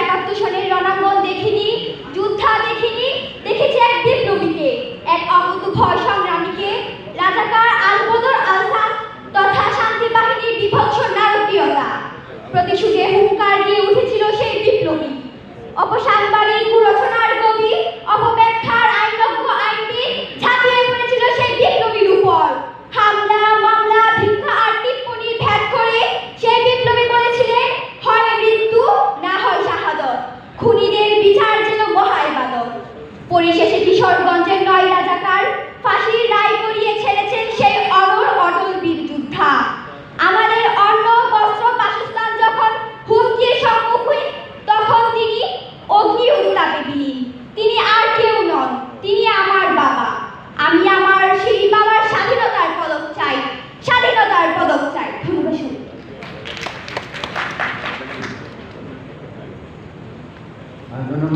একাত্তর সালের রণাঙ্গন দেখিনি, যুদ্ধা দেখিনি, দেখেছি এক বিপ্লবীকে, এক অকুত ভয় সংগ্রামীকে। রাজাকার আলবদর আলসাদ তথা শান্তি বাহিনীর বিভৎস নারকীয়তা। প্রতিশোধে পরিশেষে কিশোরগঞ্জের নয় রাজাকার ফাঁসির রায় করিয়ে ছেড়েছেন সেই অমর অটল বীর যোদ্ধা। আমাদের অন্ন, বস্ত্র, বাসস্থান যখন হুমকির সম্মুখীন, তখন তিনি অগ্নি উত্তাপে বিলীন। তিনি আর কেউ নন, তিনি আমার বাবা। আমি আমার সেই বাবার স্বাধীনতার পদক চাই, স্বাধীনতার পদক চাই। ধন্যবাদ।